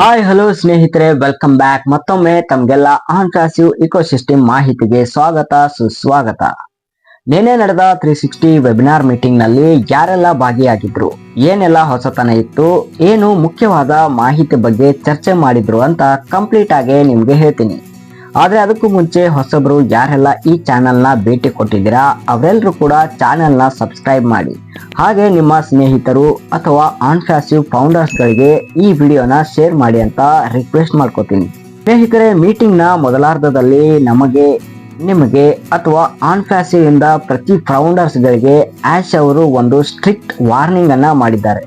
Hi hello ಸ್ನೇಹಿತರೆ welcome back ಮತ್ತೊಮ್ಮೆ ತಮ್ಗೆಲ್ಲ ಆನ್ಟ್ರಾಸಿವ್ ಇಕೋಸಿಸ್ಟಮ್ ಮಾಹಿತಿಗೆ ಸ್ವಾಗತ, ಸುಸ್ವಾಗತ. ನಿನ್ನೆ ನಡೆದ ತ್ರೀ ಸಿಕ್ಸ್ಟಿ ವೆಬಿನಾರ್ ಮೀಟಿಂಗ್ನಲ್ಲಿ ಯಾರೆಲ್ಲ ಭಾಗಿಯಾಗಿದ್ರು, ಏನೆಲ್ಲ ಹೊಸತನ ಇತ್ತು, ಏನು ಮುಖ್ಯವಾದ ಮಾಹಿತಿ ಬಗ್ಗೆ ಚರ್ಚೆ ಮಾಡಿದ್ರು ಅಂತ ಕಂಪ್ಲೀಟ್ ಆಗಿ ನಿಮ್ಗೆ ಹೇಳ್ತೀನಿ. ಆದ್ರೆ ಅದಕ್ಕೂ ಮುಂಚೆ ಹೊಸಬರು ಯಾರೆಲ್ಲ ಈ ಚಾನೆಲ್ನ ಭೇಟಿ ಕೊಟ್ಟಿದ್ದೀರಾ ಅವರೆಲ್ಲರೂ ಕೂಡ ಚಾನೆಲ್ನ ಸಬ್ಸ್ಕ್ರೈಬ್ ಮಾಡಿ. ಹಾಗೆ ನಿಮ್ಮ ಸ್ನೇಹಿತರು ಅಥವಾ ಆನ್ಫ್ಯಾಸಿವ್ ಫೌಂಡರ್ಸ್ಗಳಿಗೆ ಈ ವಿಡಿಯೋನ ಶೇರ್ ಮಾಡಿ ಅಂತ ರಿಕ್ವೆಸ್ಟ್ ಮಾಡ್ಕೋತೀನಿ. ಸ್ನೇಹಿತರೆ ಮೀಟಿಂಗ್ನ ಮೊದಲಾರ್ಧದಲ್ಲಿ ನಮಗೆ, ನಿಮಗೆ ಅಥವಾ ಆನ್ಫ್ಯಾಸಿವ್ ಇಂದ ಪ್ರತಿ ಫೌಂಡರ್ಸ್ಗಳಿಗೆ ಆಶ್ ಅವರು ಒಂದು ಸ್ಟ್ರಿಕ್ಟ್ ವಾರ್ನಿಂಗ್ ಅನ್ನ ಮಾಡಿದ್ದಾರೆ.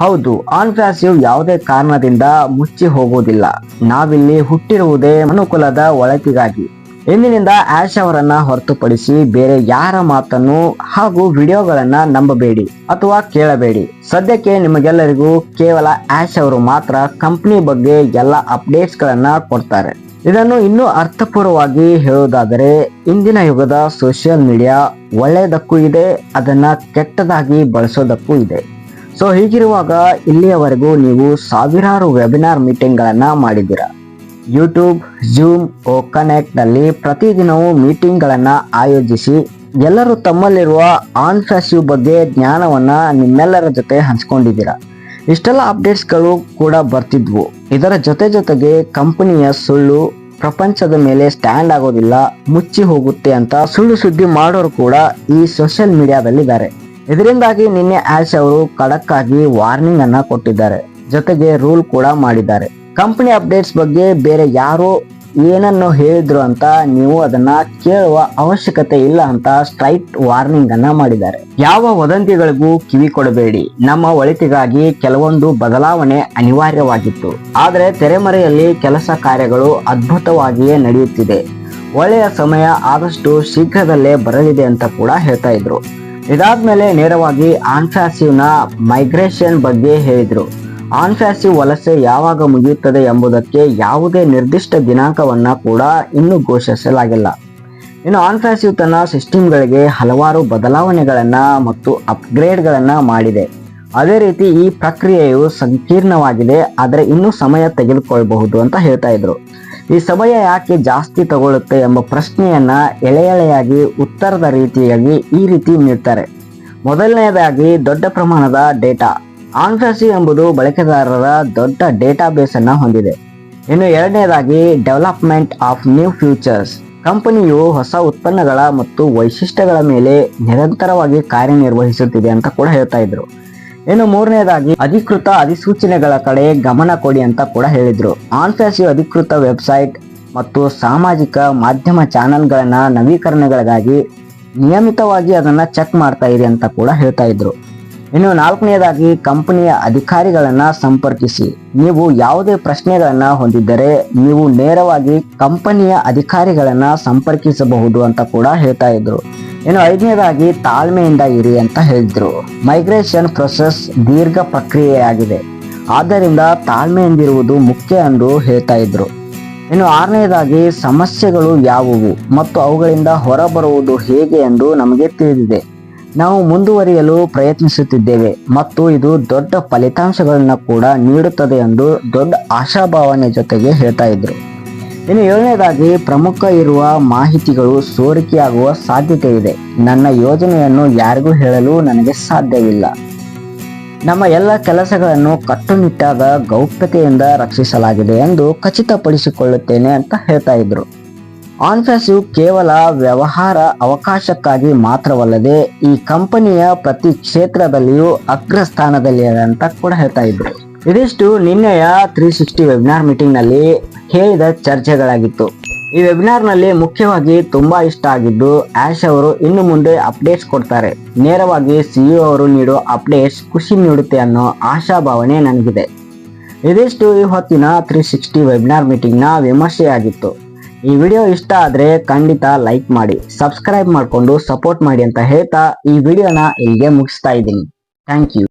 ಹೌದು ಆನ್ಫ್ಯಾಸಿವ್ ಯಾವುದೇ ಕಾರಣದಿಂದ ಮುಚ್ಚಿ ಹೋಗುವುದಿಲ್ಲ. ನಾವಿಲ್ಲಿ ಹುಟ್ಟಿರುವುದೇ ಅನುಕೂಲದ ಒಳತಿಗಾಗಿ. ಇಂದಿನಿಂದ ಆಶ್ ಅವರನ್ನ ಹೊರತುಪಡಿಸಿ ಬೇರೆ ಯಾರ ಮಾತನ್ನು ಹಾಗೂ ವಿಡಿಯೋಗಳನ್ನ ನಂಬಬೇಡಿ ಅಥವಾ ಕೇಳಬೇಡಿ. ಸದ್ಯಕ್ಕೆ ನಿಮಗೆಲ್ಲರಿಗೂ ಕೇವಲ ಆಶ್ ಅವರು ಮಾತ್ರ ಕಂಪನಿ ಬಗ್ಗೆ ಎಲ್ಲ ಅಪ್ಡೇಟ್ಸ್ ಗಳನ್ನ ಕೊಡ್ತಾರೆ. ಇದನ್ನು ಇನ್ನೂ ಅರ್ಥಪೂರ್ವವಾಗಿ ಹೇಳುವುದಾದರೆ, ಇಂದಿನ ಯುಗದ ಸೋಷಿಯಲ್ ಮೀಡಿಯಾ ಒಳ್ಳೆಯದಕ್ಕೂ ಇದೆ, ಅದನ್ನ ಕೆಟ್ಟದಾಗಿ ಬಳಸೋದಕ್ಕೂ ಇದೆ. ಸೊ ಹೀಗಿರುವಾಗ ಇಲ್ಲಿಯವರೆಗೂ ನೀವು ಸಾವಿರಾರು ವೆಬಿನಾರ್ ಮೀಟಿಂಗ್ಗಳನ್ನು ಮಾಡಿದ್ದೀರಾ. ಯೂಟ್ಯೂಬ್ ಜೂಮ್ ಓ ಕನೆಕ್ಟ್ನಲ್ಲಿ ಪ್ರತಿದಿನವೂ ಮೀಟಿಂಗ್ಗಳನ್ನು ಆಯೋಜಿಸಿ ಎಲ್ಲರೂ ತಮ್ಮಲ್ಲಿರುವ ಆನ್ ಫ್ಯಾಸಿವ್ ಬಗ್ಗೆ ಜ್ಞಾನವನ್ನ ನಿಮ್ಮೆಲ್ಲರ ಜೊತೆ ಹಂಚ್ಕೊಂಡಿದ್ದೀರಾ. ಇಷ್ಟೆಲ್ಲ ಅಪ್ಡೇಟ್ಸ್ಗಳು ಕೂಡ ಬರ್ತಿದ್ವು. ಇದರ ಜೊತೆ ಜೊತೆಗೆ ಕಂಪನಿಯ ಸುಳ್ಳು, ಪ್ರಪಂಚದ ಮೇಲೆ ಸ್ಟ್ಯಾಂಡ್ ಆಗೋದಿಲ್ಲ, ಮುಚ್ಚಿ ಹೋಗುತ್ತೆ ಅಂತ ಸುಳ್ಳು ಸುದ್ದಿ ಮಾಡೋರು ಕೂಡ ಈ ಸೋಷಿಯಲ್ ಮೀಡಿಯಾದಲ್ಲಿದ್ದಾರೆ ಇದರಿಂದಾಗಿ ನಿನ್ನೆ ಆಶ್ ಅವರು ಖಡಕ್ ವಾರ್ನಿಂಗ್ ಅನ್ನ ಕೊಟ್ಟಿದ್ದಾರೆ. ಜೊತೆಗೆ ರೂಲ್ ಕೂಡ ಮಾಡಿದ್ದಾರೆ. ಕಂಪನಿ ಅಪ್ಡೇಟ್ಸ್ ಬಗ್ಗೆ ಬೇರೆ ಯಾರು ಏನನ್ನು ಹೇಳಿದ್ರು ಅಂತ ನೀವು ಅದನ್ನ ಕೇಳುವ ಅವಶ್ಯಕತೆ ಇಲ್ಲ ಅಂತ ಸ್ಟ್ರೈಟ್ ವಾರ್ನಿಂಗ್ ಅನ್ನ ಮಾಡಿದ್ದಾರೆ. ಯಾವ ವದಂತಿಗಳಿಗೂ ಕಿವಿ ಕೊಡಬೇಡಿ. ನಮ್ಮ ಒಳಿತಿಗಾಗಿ ಕೆಲವೊಂದು ಬದಲಾವಣೆ ಅನಿವಾರ್ಯವಾಗಿತ್ತು. ಆದರೆ ತೆರೆಮರೆಯಲ್ಲಿ ಕೆಲಸ ಕಾರ್ಯಗಳು ಅದ್ಭುತವಾಗಿಯೇ ನಡೆಯುತ್ತಿದೆ. ಒಳ್ಳೆಯ ಸಮಯ ಆದಷ್ಟು ಶೀಘ್ರದಲ್ಲೇ ಬರಲಿದೆ ಅಂತ ಕೂಡ ಹೇಳ್ತಾ ಇದ್ರು. ಇದಾದ್ಮೇಲೆ ನೇರವಾಗಿ ಆನ್ಫ್ಯಾಸಿವ್ನ ಮೈಗ್ರೇಷನ್ ಬಗ್ಗೆ ಹೇಳಿದ್ರು. ಆನ್ಫ್ಯಾಸಿವ್ ವಲಸೆ ಯಾವಾಗ ಮುಗಿಯುತ್ತದೆ ಎಂಬುದಕ್ಕೆ ಯಾವುದೇ ನಿರ್ದಿಷ್ಟ ದಿನಾಂಕವನ್ನ ಕೂಡ ಇನ್ನೂ ಘೋಷಿಸಲಾಗಿಲ್ಲ. ಇನ್ನು ಆನ್ಫ್ಯಾಸಿವ್ ತನ್ನ ಸಿಸ್ಟಮ್ಗಳಿಗೆ ಹಲವಾರು ಬದಲಾವಣೆಗಳನ್ನು ಮತ್ತು ಅಪ್ಗ್ರೇಡ್ಗಳನ್ನು ಮಾಡಿದೆ. ಅದೇ ರೀತಿ ಈ ಪ್ರಕ್ರಿಯೆಯು ಸಂಕೀರ್ಣವಾಗಿದೆ, ಆದರೆ ಇನ್ನೂ ಸಮಯ ತೆಗೆದುಕೊಳ್ಳಬಹುದು ಅಂತ ಹೇಳ್ತಾ ಇದ್ರು. ಈ ಸಮಯ ಯಾಕೆ ಜಾಸ್ತಿ ತಗೊಳ್ಳುತ್ತೆ ಎಂಬ ಪ್ರಶ್ನೆಯನ್ನ ಎಳೆ ಎಳೆಯಾಗಿ ಉತ್ತರದ ರೀತಿಯಾಗಿ ಈ ರೀತಿ ನೀಡ್ತಾರೆ. ಮೊದಲನೆಯದಾಗಿ ದೊಡ್ಡ ಪ್ರಮಾಣದ ಡೇಟಾ. ಆನ್ಫ್ಯಾಸಿ ಎಂಬುದು ಬಳಕೆದಾರರ ದೊಡ್ಡ ಡೇಟಾ ಬೇಸ್ ಅನ್ನ ಹೊಂದಿದೆ. ಇನ್ನು ಎರಡನೇದಾಗಿ ಡೆವಲಪ್ಮೆಂಟ್ ಆಫ್ ನ್ಯೂ ಫ್ಯೂಚರ್ಸ್. ಕಂಪನಿಯು ಹೊಸ ಉತ್ಪನ್ನಗಳ ಮತ್ತು ವೈಶಿಷ್ಟ್ಯಗಳ ಮೇಲೆ ನಿರಂತರವಾಗಿ ಕಾರ್ಯನಿರ್ವಹಿಸುತ್ತಿದೆ ಅಂತ ಕೂಡ ಹೇಳ್ತಾ ಇದ್ರು. ಇನ್ನು ಮೂರನೇದಾಗಿ, ಅಧಿಕೃತ ಅಧಿಸೂಚನೆಗಳ ಕಡೆ ಗಮನ ಕೊಡಿ ಅಂತ ಕೂಡ ಹೇಳಿದ್ರು. ಆನ್ಫ್ಯಾಸಿ ಅಧಿಕೃತ ವೆಬ್ಸೈಟ್ ಮತ್ತು ಸಾಮಾಜಿಕ ಮಾಧ್ಯಮ ಚಾನೆಲ್ಗಳನ್ನ ನವೀಕರಣಗಳಿಗಾಗಿ ನಿಯಮಿತವಾಗಿ ಅದನ್ನು ಚೆಕ್ ಮಾಡ್ತಾ ಇದೆ ಅಂತ ಕೂಡ ಹೇಳ್ತಾ ಇದ್ರು. ಇನ್ನು ನಾಲ್ಕನೇದಾಗಿ, ಕಂಪನಿಯ ಅಧಿಕಾರಿಗಳನ್ನು ಸಂಪರ್ಕಿಸಿ. ನೀವು ಯಾವುದೇ ಪ್ರಶ್ನೆಗಳನ್ನು ಹೊಂದಿದ್ದರೆ ನೀವು ನೇರವಾಗಿ ಕಂಪನಿಯ ಅಧಿಕಾರಿಗಳನ್ನು ಸಂಪರ್ಕಿಸಬಹುದು ಅಂತ ಕೂಡ ಹೇಳ್ತಾ ಇದ್ರು. ಇನ್ನು ಐದನೇದಾಗಿ ತಾಳ್ಮೆಯಿಂದ ಇರಿ ಅಂತ ಹೇಳಿದ್ರು. ಮೈಗ್ರೇಷನ್ ಪ್ರೊಸೆಸ್ ದೀರ್ಘ ಪ್ರಕ್ರಿಯೆಯಾಗಿದೆ. ಆದ್ದರಿಂದ ತಾಳ್ಮೆಯಿಂದಿರುವುದು ಮುಖ್ಯ ಎಂದು ಹೇಳ್ತಾ ಇದ್ರು. ಇನ್ನು ಆರನೇದಾಗಿ ಸಮಸ್ಯೆಗಳು ಯಾವುವು ಮತ್ತು ಅವುಗಳಿಂದ ಹೊರಬರುವುದು ಹೇಗೆ ಎಂದು ನಮಗೆ ತಿಳಿದಿದೆ. ನಾವು ಮುಂದುವರಿಯಲು ಪ್ರಯತ್ನಿಸುತ್ತಿದ್ದೇವೆ ಮತ್ತು ಇದು ದೊಡ್ಡ ಫಲಿತಾಂಶಗಳನ್ನು ಕೂಡ ನೀಡುತ್ತದೆ ಎಂದು ದೊಡ್ಡ ಆಶಾಭಾವನೆ ಜೊತೆಗೆ ಹೇಳ್ತಾ ಇದ್ರು. ಇನ್ನು ಏಳನೇದಾಗಿ ಪ್ರಮುಖ ಇರುವ ಮಾಹಿತಿಗಳು ಸೋರಿಕೆಯಾಗುವ ಸಾಧ್ಯತೆ ಇದೆ ನನ್ನ ಯೋಜನೆಯನ್ನು ಯಾರಿಗೂ ಹೇಳಲು ನನಗೆ ಸಾಧ್ಯವಿಲ್ಲ. ನಮ್ಮ ಎಲ್ಲ ಕೆಲಸಗಳನ್ನು ಕಟ್ಟುನಿಟ್ಟಾದ ಗೌಪ್ಯತೆಯಿಂದ ರಕ್ಷಿಸಲಾಗಿದೆ ಎಂದು ಖಚಿತಪಡಿಸಿಕೊಳ್ಳುತ್ತೇನೆ ಅಂತ ಹೇಳ್ತಾ ಇದ್ರು. ಆನ್ಫ್ಯಾಸಿವ್ ಕೇವಲ ವ್ಯವಹಾರ ಅವಕಾಶಕ್ಕಾಗಿ ಮಾತ್ರವಲ್ಲದೆ ಈ ಕಂಪನಿಯ ಪ್ರತಿ ಕ್ಷೇತ್ರದಲ್ಲಿಯೂ ಅಗ್ರಸ್ಥಾನದಲ್ಲಿದೆ ಅಂತ ಕೂಡ ಹೇಳ್ತಾ ಇದ್ರು. ಇದಿಷ್ಟು ನಿನ್ನೆಯ ತ್ರೀ ಸಿಕ್ಸ್ಟಿ ವೆಬಿನಾರ್ ಮೀಟಿಂಗ್ನಲ್ಲಿ ಹೇಳಿದ ಚರ್ಚೆಗಳಾಗಿತ್ತು. ಈ ವೆಬಿನಾರ್ನಲ್ಲಿ ಮುಖ್ಯವಾಗಿ ತುಂಬಾ ಇಷ್ಟ ಆಗಿದ್ದು, ಆಶ್ ಅವರು ಇನ್ನು ಮುಂದೆ ಅಪ್ಡೇಟ್ಸ್ ಕೊಡ್ತಾರೆ. ನೇರವಾಗಿ ಸಿಇಒ ಅವರು ನೀಡೋ ಅಪ್ಡೇಟ್ಸ್ ಖುಷಿ ನೀಡುತ್ತೆ ಅನ್ನೋ ಆಶಾಭಾವನೆ ನನಗಿದೆ. ಇದಿಷ್ಟು ಈ ಹೊತ್ತಿನ ತ್ರೀ ಸಿಕ್ಸ್ಟಿ ವೆಬಿನಾರ್ ಮೀಟಿಂಗ್ನ ವಿಮರ್ಶೆಯಾಗಿತ್ತು. ಈ ವಿಡಿಯೋ ಇಷ್ಟ ಆದ್ರೆ ಖಂಡಿತ ಲೈಕ್ ಮಾಡಿ ಸಬ್ಸ್ಕ್ರೈಬ್ ಮಾಡಿಕೊಂಡು ಸಪೋರ್ಟ್ ಮಾಡಿ ಅಂತ ಹೇಳ್ತಾ ಈ ವಿಡಿಯೋನ ಇಲ್ಲಿಗೆ ಮುಗಿಸ್ತಾ ಇದ್ದೀನಿ. Thank you